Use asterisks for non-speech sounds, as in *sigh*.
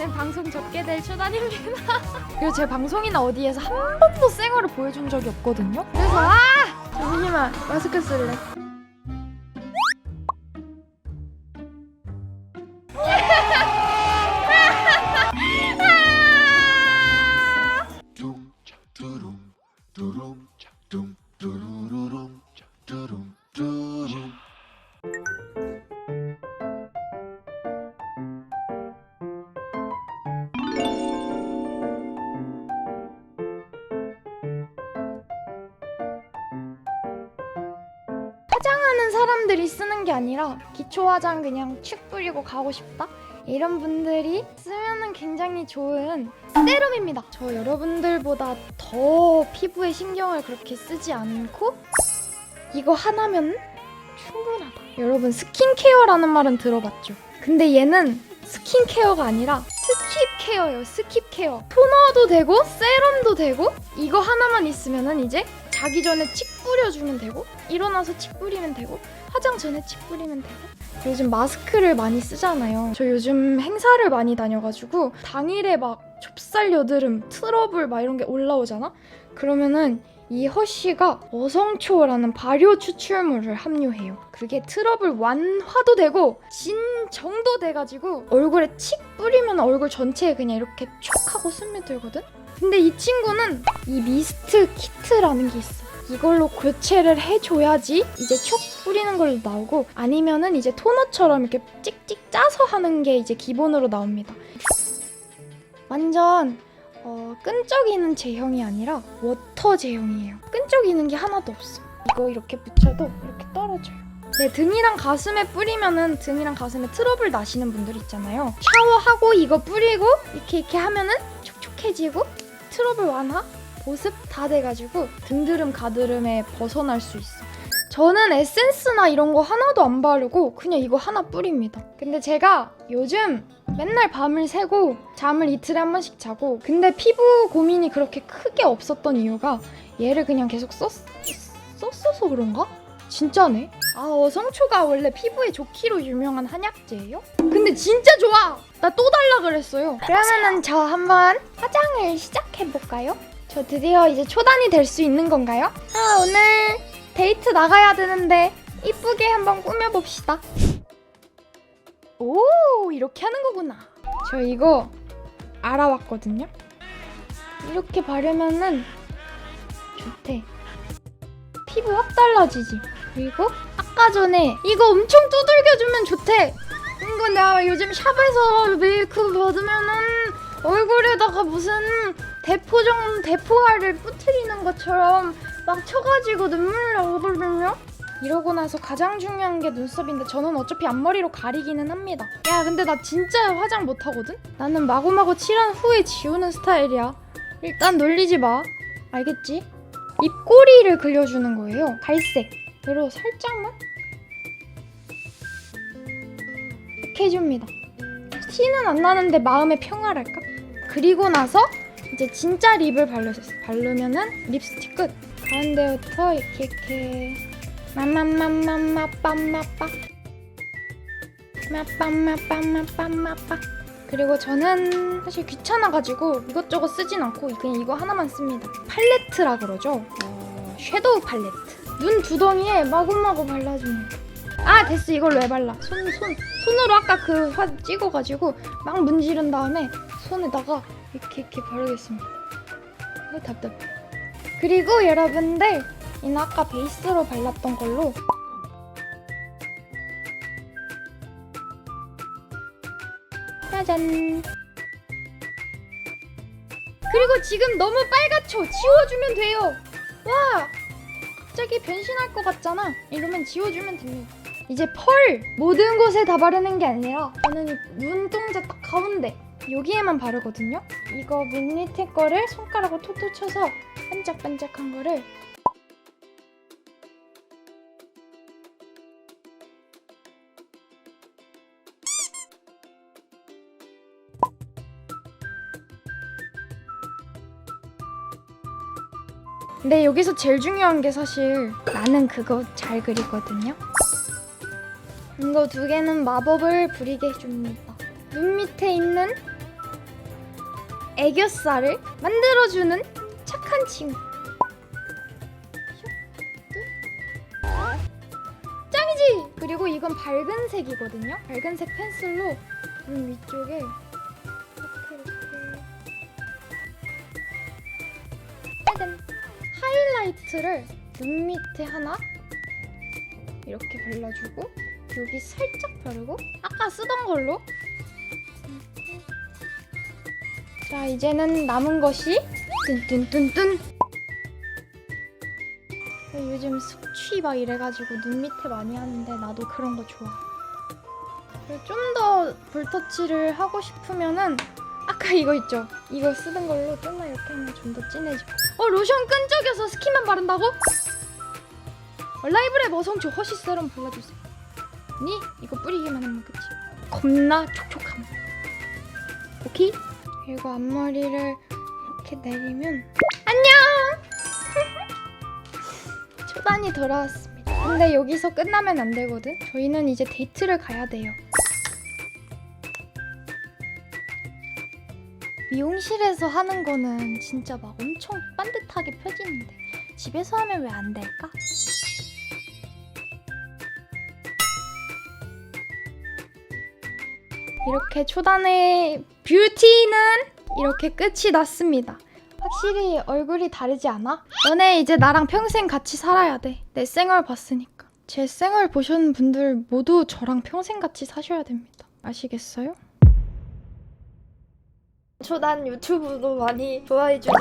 오늘 방송 접게 될 초단입니다. *laughs* 그리고 제 방송이나 어디에서 한 번도 쌩얼을 보여준 적이 없거든요. 그래서 아 잠시만 마스크 쓸래. 사람들이 쓰는 게 아니라 기초 화장 그냥 축 뿌리고 가고 싶다. 이런 분들이 쓰면은 굉장히 좋은 세럼입니다. 저 여러분들보다 더 피부에 신경을 그렇게 쓰지 않고 이거 하나면 충분하다. 여러분 스킨케어라는 말은 들어봤죠? 근데 얘는 스킨케어가 아니라 스킵케어예요. 스킵케어. 토너도 되고 세럼도 되고 이거 하나만 있으면은 이제 자기 전에 칙 뿌려주면 되고 일어나서 칙 뿌리면 되고 화장 전에 칙 뿌리면 되고 요즘 마스크를 많이 쓰잖아요. 저 요즘 행사를 많이 다녀가지고 당일에 막 좁쌀 여드름, 트러블 막 이런 게 올라오잖아. 그러면은 이 허쉬가 어성초라는 발효 추출물을 함유해요. 그게 트러블 완화도 되고 진정도 돼가지고 얼굴에 칙 뿌리면 얼굴 전체에 그냥 이렇게 촉 하고 스며들거든. 근데 이 친구는 이 미스트 키트라는 게 있어. 이걸로 교체를 해줘야지 이제 촉 뿌리는 걸로 나오고 아니면은 이제 토너처럼 이렇게 찍찍 짜서 하는 게 이제 기본으로 나옵니다. 완전 어, 끈적이는 제형이 아니라 워터 제형이에요. 끈적이는 게 하나도 없어. 이거 이렇게 붙여도 이렇게 떨어져요. 네, 등이랑 가슴에 뿌리면은 등이랑 가슴에 트러블 나시는 분들 있잖아요. 샤워하고 이거 뿌리고 이렇게 이렇게 하면은 촉촉해지고 트러블 완화, 보습 다 돼가지고 등드름 가드름에 벗어날 수 있어. 저는 에센스나 이런 거 하나도 안 바르고 그냥 이거 하나 뿌립니다. 근데 제가 요즘 맨날 밤을 새고 잠을 이틀에 한 번씩 자고 근데 피부 고민이 그렇게 크게 없었던 이유가 얘를 그냥 계속 썼, 썼어서 그런가? 진짜네. 아 어성초가 원래 피부에 좋기로 유명한 한약재예요? 근데 진짜 좋아. 나 또 달라 그랬어요. 그러면은 저 한번 화장을 시작해 볼까요? 저 드디어 이제 초단이 될 수 있는 건가요? 아 오늘 데이트 나가야 되는데 이쁘게 한번 꾸며봅시다. 오 이렇게 하는 거구나. 저 이거 알아왔거든요. 이렇게 바르면은 좋대. 피부 확 달라지지. 그리고 아까 전에 이거 엄청 두들겨주면 좋대. 이거 내가 요즘 샵에서 메이크업 받으면은 얼굴에다가 무슨 대포정 대포알을 뿌트리는 것처럼 막 쳐가지고 눈물 나거든요. 이러고 나서 가장 중요한 게 눈썹인데 저는 어차피 앞머리로 가리기는 합니다. 야 근데 나 진짜 화장 못하거든? 나는 마구마구 칠한 후에 지우는 스타일이야. 일단 놀리지 마. 알겠지? 입꼬리를 그려주는 거예요. 갈색. 그리고 살짝만 이렇게 해줍니다. 티는 안 나는데 마음의 평화랄까? 그리고 나서 이제 진짜 립을 바르, 바르면은 립스틱 끝. 가운데부터 이렇게 이렇게 마마마마마빰마빠 마빰마빰마빰마빠 그리고 저는 사실 귀찮아가지고 이것저것 쓰진 않고 그냥 이거 하나만 씁니다. 팔레트라 그러죠. 어, 섀도우 팔레트. 눈 두덩이에 마구마구 발라줍니다. 아 됐어 이걸로 해 발라. 손 손 손으로 아까 그 화 찍어가지고 막 문지른 다음에 손에다가 이렇게 이렇게 바르겠습니다. 이거 답답해. 그리고 여러분들 이는 아까 베이스로 발랐던 걸로 짜잔. 그리고 지금 너무 빨갛죠? 지워주면 돼요. 와, 갑자기 변신할 것 같잖아. 이러면 지워주면 됩니다. 이제 펄 모든 곳에 다 바르는 게 아니라 저는 이 눈동자 딱 가운데 여기에만 바르거든요. 이거 밑에 거를 손가락으로 톡톡 쳐서 반짝반짝한 거를 근데 여기서 제일 중요한 게 사실 나는 그거 잘 그리거든요. 이거 두 개는 마법을 부리게 해줍니다. 눈 밑에 있는 애교살을 만들어주는 착한 친구. 짱이지! 그리고 이건 밝은 색이거든요. 밝은 색 펜슬로 눈 위쪽에 이렇게 이렇게 짜잔! 하이라이트를 눈 밑에 하나 이렇게 발라주고 여기 살짝 바르고 아까 쓰던 걸로 자 이제는 남은 것이 뚠뚠뚠뚠. 요즘 숙취 막 이래가지고 눈 밑에 많이 하는데 나도 그런 거 좋아. 좀 더 볼터치를 하고 싶으면은 아까 이거 있죠? 이거 쓰던 걸로 좀만 이렇게 하면 좀 더 진해져 어 로션 끈적여서 스킨만 바른다고? 어, 라이브랩 어성초 허쉬 세럼 발라주세요. 니? 이거 뿌리기만 하면 끝이 겁나 촉촉함. 오케이? 그리고 앞머리를 이렇게 내리면 안녕! *laughs* 초단이 돌아왔습니다 근데 여기서 끝나면 안 되거든 저희는 이제 데이트를 가야 돼요 미용실에서 하는 거는 진짜 막 엄청 반듯하게 펴지는데 집에서 하면 왜 안 될까? 이렇게 초단의 뷰티는 이렇게 끝이 났습니다. 확실히 얼굴이 다르지 않아? 너네 이제 나랑 평생 같이 살아야 돼. 내 생얼 봤으니까. 제 생얼 보신 분들 모두 저랑 평생 같이 사셔야 됩니다. 아시겠어요? 초단 유튜브도 많이 좋아해 주세요.